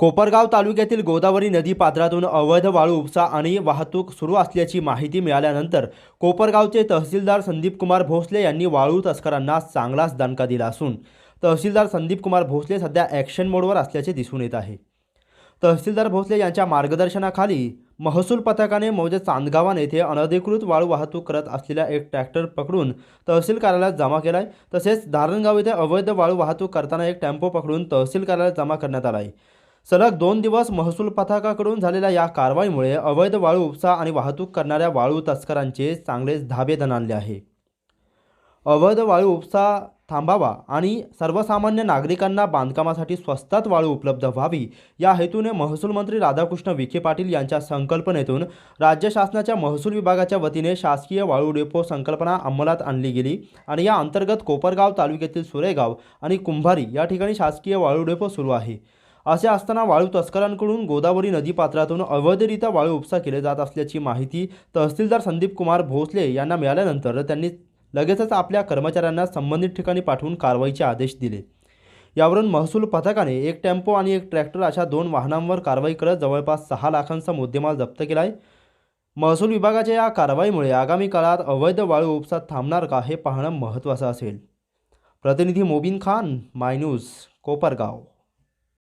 कोपरगाव तालुक्यातील गोदावरी नदी पात्रातून अवैध वाळू उपसा आणि वाहतूक सुरू असल्याची माहिती मिळाल्यानंतर कोपरगावचे तहसीलदार संदीप कुमार भोसले यांनी वाळू तस्करांना चांगलाच दणका दिला असून तहसीलदार संदीप कुमार भोसले सध्या ॲक्शन मोडवर असल्याचे दिसून येत आहे. तहसीलदार भोसले यांच्या मार्गदर्शनाखाली महसूल पथकाने मौजे चांदगावान येथे अनधिकृत वाळू वाहतूक करत असलेला एक ट्रॅक्टर पकडून तहसील कार्यालयात जमा केला आहे तसेच धारणगाव येथे अवैध वाळू वाहतूक करताना एक टेम्पो पकडून तहसील कार्यालयात जमा करण्यात आला आहे सलग दोन दिवस महसूल पथकाकडून झालेल्या या कारवाईमुळे अवैध वाळू उपसा आणि वाहतूक करणाऱ्या वाळू तस्करांचे चांगलेच धाबे दणाणले आहे. अवैध वाळू उपसा थांबावा आणि सर्वसामान्य नागरिकांना बांधकामासाठी स्वस्तात वाळू उपलब्ध व्हावी या हेतूने महसूल मंत्री राधाकृष्ण विखे पाटील यांच्या संकल्पनेतून राज्य शासनाच्या महसूल विभागाच्या वतीने शासकीय वाळू डेपो संकल्पना अंमलात आणली गेली आणि या अंतर्गत कोपरगाव तालुक्यातील सुरेगाव आणि कुंभारी या ठिकाणी शासकीय वाळू डेपो सुरू आहे. असे असताना वाळू तस्करांकडून गोदावरी नदीपात्रातून अवैधरित्या वाळू उपसा केले जात असल्याची माहिती तहसीलदार संदीप कुमार भोसले यांना मिळाल्यानंतर त्यांनी लगेचच आपल्या कर्मचाऱ्यांना संबंधित ठिकाणी पाठवून कारवाईचे आदेश दिले. यावरून महसूल पथकाने एक टेम्पो आणि एक ट्रॅक्टर अशा दोन वाहनांवर कारवाई करत जवळपास सहा लाखांचा मुद्देमाल जप्त केला आहे महसूल विभागाच्या या कारवाईमुळे आगामी काळात अवैध वाळू उपसा थांबणार का हे पाहणं महत्त्वाचं असेल. प्रतिनिधी मोबिन खान माय न्यूज कोपरगाव.